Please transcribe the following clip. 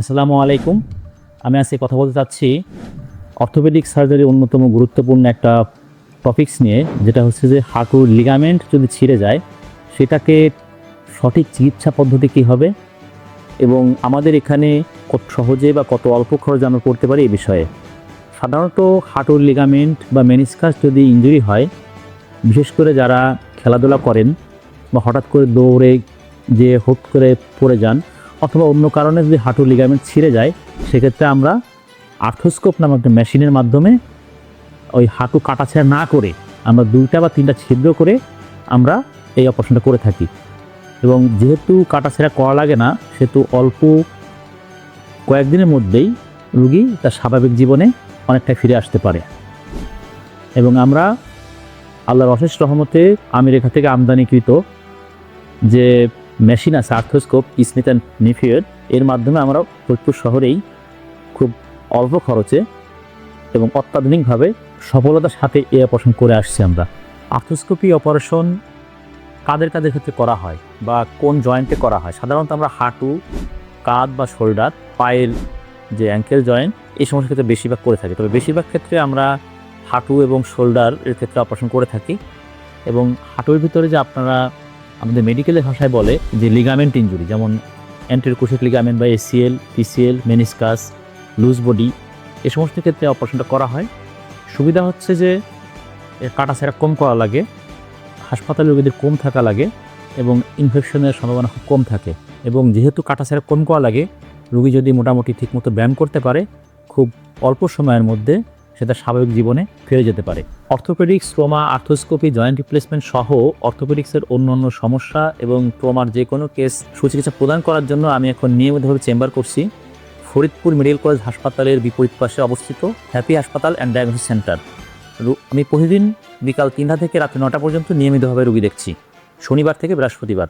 আসসালামু আলাইকুম। আমি আজকে কথা বলতে চাচ্ছি অর্থোপেডিক সার্জারির অন্যতম গুরুত্বপূর্ণ একটা টপিক্স নিয়ে, যেটা হচ্ছে যে হাঁটুর লিগামেন্ট যদি ছিঁড়ে যায়, সেটাকে সঠিক চিকিৎসা পদ্ধতি কী হবে? এবং আমাদের এখানে কত সহজে বা কত অল্প খরচে আমরা করতে পারি এই বিষয়ে। সাধারণত হাঁটুর লিগামেন্ট বা মেনিসকাস যদি ইঞ্জুরি হয়, বিশেষ করে যারা খেলাধুলা করেন বা হঠাৎ করে দৌড়ে যে হুট করে পড়ে যান অথবা অন্য কারণে যদি হাঁটুর লিগামেন্ট ছিঁড়ে যায়, সেক্ষেত্রে আমরা আর্থোস্কোপ নামক একটা মেশিনের মাধ্যমে ওই হাঁটু কাটাছেড়া না করে আমরা দুইটা বা তিনটা ছিদ্র করে আমরা এই অপারেশনটা করে থাকি। এবং যেহেতু কাটাছেড়া করা লাগে না, সেহেতু অল্প কয়েকদিনের মধ্যেই রুগী তার স্বাভাবিক জীবনে অনেকটা ফিরে আসতে পারে। এবং আমরা আল্লাহর অশেষ রহমতে আমির আমেরিকা থেকে আমদানিকৃত যে মেশিন আছে আর্থোস্কোপ স্মিথ অ্যান্ড নিফিয়ার এর মাধ্যমে আমরা ফরিদপুর শহরেই খুব অল্প খরচে এবং অত্যাধুনিকভাবে সফলতার সাথে এ অপারেশন করে আসছি আমরা। আর্থোস্কোপি অপারেশন কাদের কাদের ক্ষেত্রে করা হয় বা কোন জয়েন্টে করা হয়? সাধারণত আমরা হাঁটু, কাঁধ বা শোল্ডার পায়ের যে অ্যাঙ্কেল জয়েন্ট এই সমস্ত ক্ষেত্রে বেশিরভাগ করে থাকি। তবে বেশিরভাগ ক্ষেত্রে আমরা হাঁটু এবং শোল্ডার এর ক্ষেত্রে অপারেশন করে থাকি এবং হাঁটুর ভিতরে যে আপনারা আমাদের মেডিকেলের ভাষায় বলে যে লিগামেন্ট ইঞ্জুরি যেমন অ্যান্টেরকোশিক লিগামেন্ট বা ACL PCL meniscus loose body এ সমস্ত ক্ষেত্রে অপারেশনটা করা হয়। সুবিধা হচ্ছে যে এর কাটাছেড়া কম করা লাগে, হাসপাতালে রোগীদের কম থাকা লাগে এবং ইনফেকশনের সম্ভাবনা খুব কম থাকে। এবং যেহেতু কাটা কাটাছেড়া কম করা লাগে, রোগী যদি মোটামুটি ঠিকমতো ব্যায়াম করতে পারে, খুব অল্প সময়ের মধ্যে সেটা স্বাভাবিক জীবনে ফিরে যেতে পারে। Orthopaedics, trauma, arthroscopy, joint replacement সহ অর্থোপেডিক্সের অন্য অন্য সমস্যা এবং ট্রোমার যে কোনো কেস সুচিকিৎসা প্রদান করার জন্য আমি এখন নিয়মিতভাবে চেম্বার করছি। ফরিদপুর মেডিকেল কলেজ হাসপাতালের বিপরীত পাশে অবস্থিত হ্যাপি হাসপাতাল অ্যান্ড ডায়াগনোসিস সেন্টার। আমি প্রতিদিন বিকাল তিনটা থেকে রাত্রি নটা পর্যন্ত নিয়মিতভাবে রুগী দেখছি। শনিবার থেকে বৃহস্পতিবার।